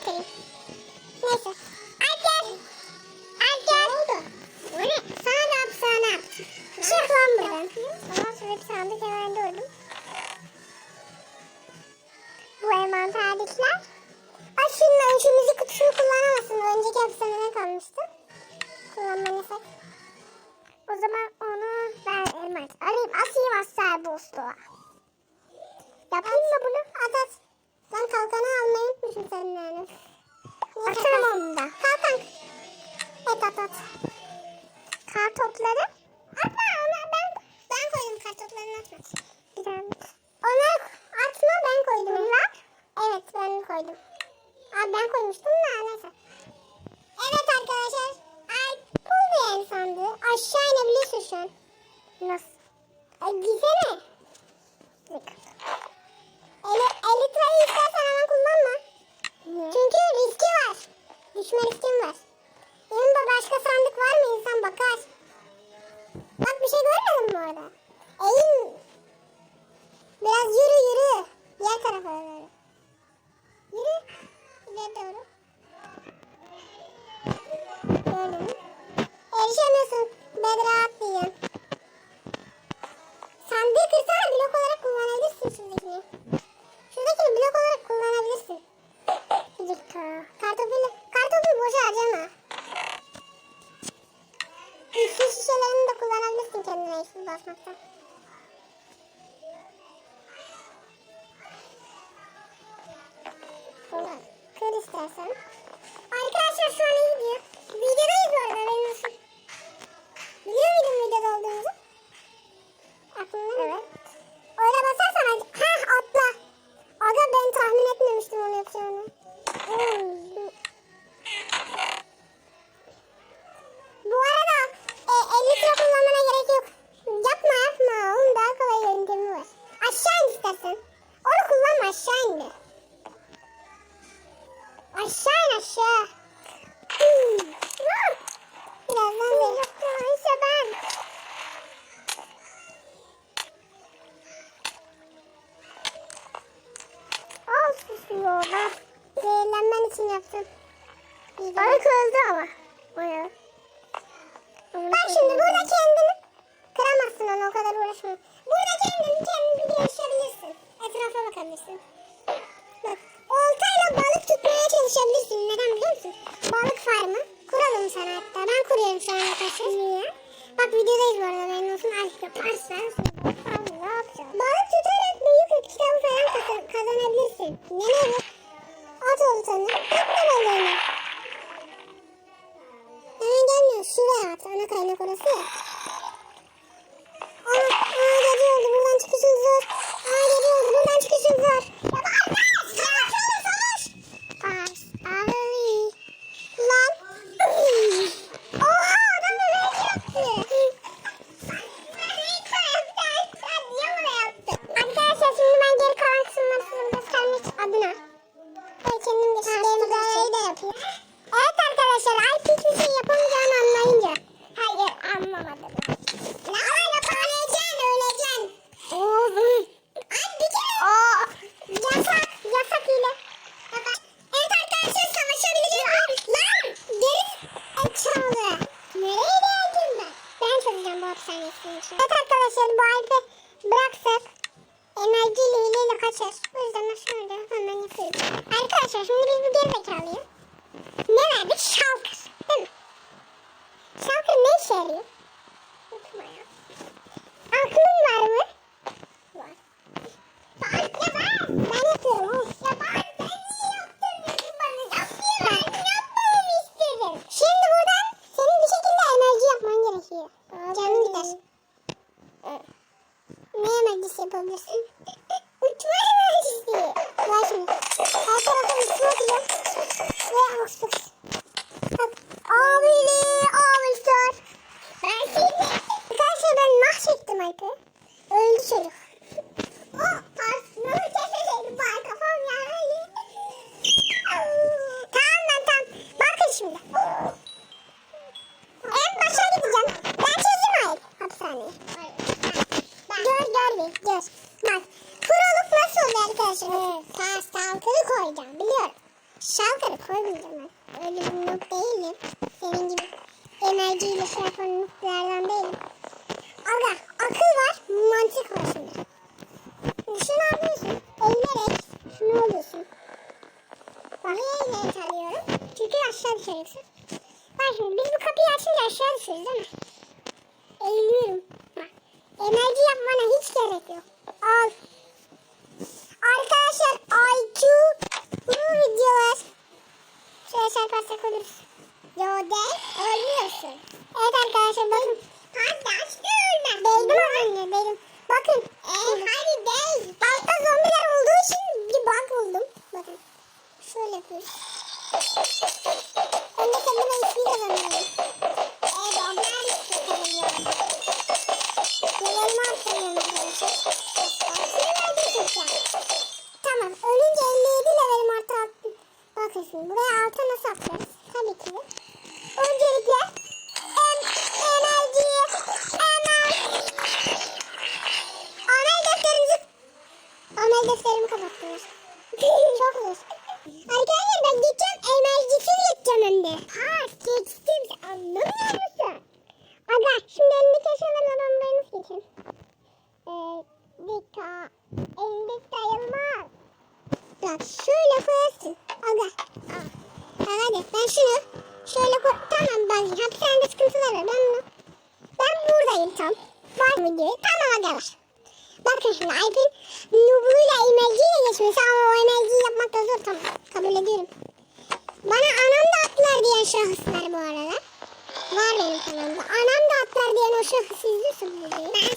சரி unutmuşum senin yani. Atarım onu da. Evet at at. Kar. Atma onlar ben ben koydum kar toplarını atma. Güzelmiş. Onlar atma ben koydum. Bunlar? Evet ben koydum. Abi ben koymuştum da neyse. Evet arkadaşlar. Ay bu bir el sandığı. Aşağı inebilirsin şu an. Nasıl? Ay gitsene. Eli, Düşme riskin var. Yanında başka sandık var mı insan bakar. Bak bir şey görmedin mi orada? Eğil. Biraz yürü yürü. Diğer tarafa doğru. Yürü. İleri doğru. Böyle mi? Erişemiyorsun. Bedra atlayın. İstersen. Arkadaşlar şu an iyi gidiyor. Videodayız bu arada benim olsun. Biliyor muydun videoda olduğumuzu? Aklımda evet. Ben zehirlenmen için yaptım. Balık öldü ama. Bayağı. Bak şimdi burada kendini kıramazsın onu o kadar uğraşma. Burada kendini kendini bir yaşayabilirsin. Etrafa bakabilirsin. Bak oltayla balık tutmaya çalışabilirsin. Neden biliyor musun? Balık farmı kuralım sana hatta. Ben kuruyorum şu an arkadaşlar. Niye? Bak videodayız bu arada benim olsun. Artık yaparsan. Yapacağım? Balık tutarak büyük yük kitabı falan kazan- kazanabilirsin. Ne ne bu? At oltanı. Atma balığını. Hemen gelmiyor. Şuraya at. Ana kaynak orası ya. Aa, aa gece oldu. Buradan çıkışın zor. Aa gece oldu. Buradan çıkışın zor. Ya bak savaş oğlum savaş. Ay, ay. Lan. Oha adam da böyle yaptı. Arkadaşlar şimdi ben geri kalan kısımları size göstermek adına. Ben kendim de şimdi şey de yapayım. Evet arkadaşlar Alp hiçbir şey yapamayacağını anlayınca. Hayır anlamadım. Lan yapabileceksin öleceksin. Oğlum. Ay bir kere. Aa. Yasak. Yasak ile. Evet arkadaşlar savaşabileceğiz. Lan. Geri. Açalı. Nereye geldim ben? Ben çözeceğim bu hapishanesinin için. Evet arkadaşlar bu Alp'i bıraksak enerji hileyle kaçar. O yüzden ben şöyle hemen yapıyorum. Arkadaşlar şimdi biz bu gerizekalıyı ne verdik? Şalkır. Değil mi? Şalkır ne işe yarıyor? Unutma ya. Aklın var mı? Var. Bak ya ben. Ben yapıyorum. oğlum. Ya ben sen niye yaptırmıyorsun bana? Yapmayayım ben. Yapmamamı istedim. Şimdi buradan senin bir şekilde enerji yapman gerekiyor. Canın gider. Ne enerjisi yapabilirsin? Uçma enerjisi. Ver şimdi. Her tarafa uçma atacağım. Oksuz. Bak. Abili, abişler. Ben seni. Arkadaşlar ben mahvettim Alp'i. Öldü çocuk. Oh, aslında keselim bak kafam yani. Tamam ben tamam. Bakın şimdi. En başa gideceğim. Ben çözüm ayıp hapishaneyi. Gör gör bir gör. Bak kuruluk nasıl oluyor arkadaşlar? Sağ salkırı koyacağım biliyorum. Şalkırı koymayacağım ben. Öyle bir noob değilim. Senin gibi enerjiyle şey yapan nooblardan değilim. Aga akıl var mantık var şimdi. Şimdi şunu alıyorsun. Eğilerek şunu alıyorsun. Bak niye eğilerek alıyorum? Çünkü aşağı düşeceksin. Bak şimdi biz bu kapıyı açınca aşağı düşeriz değil mi? Eğiliyorum. Bak. Enerji yapmana hiç gerek yok. Al. Arkadaşlar IQ bu videolar. Şöyle oluruz. Yo değil. Ölmüyorsun. Evet arkadaşlar bakın. Kardeş de ölmem. Değdim az önce değdim. Bakın. Ee, hadi değil. Altta zombiler olduğu için bir bug buldum. Bakın. Şöyle yapıyoruz. Amel defterimi kapattılar. Çok zor. Arkadaşlar ben geçeceğim enerjisiz geçeceğim hem de. Ha geçtim anlamıyor musun? Aga şimdi elindeki eşyalarla ben buraya nasıl geçeyim? Ee, dika. Elinde sayılmaz. Bak şöyle koyarsın. Aga. Aa. Bak hadi ben şunu şöyle koy. Tamam bak hapishanede sıkıntılar var. Ben. Ben buradayım tam. Var mı diyor. Tamam agalar. Bakın şimdi Alp'in nubuyla emelciyle geçmesi ama o emelciyi yapmak da zor tamam. Kabul ediyorum. Bana anam da atlar diyen şahıslar bu arada. Var benim kanalımda. Anam da atlar diyen o şahıs izliyorsun bu videoyu.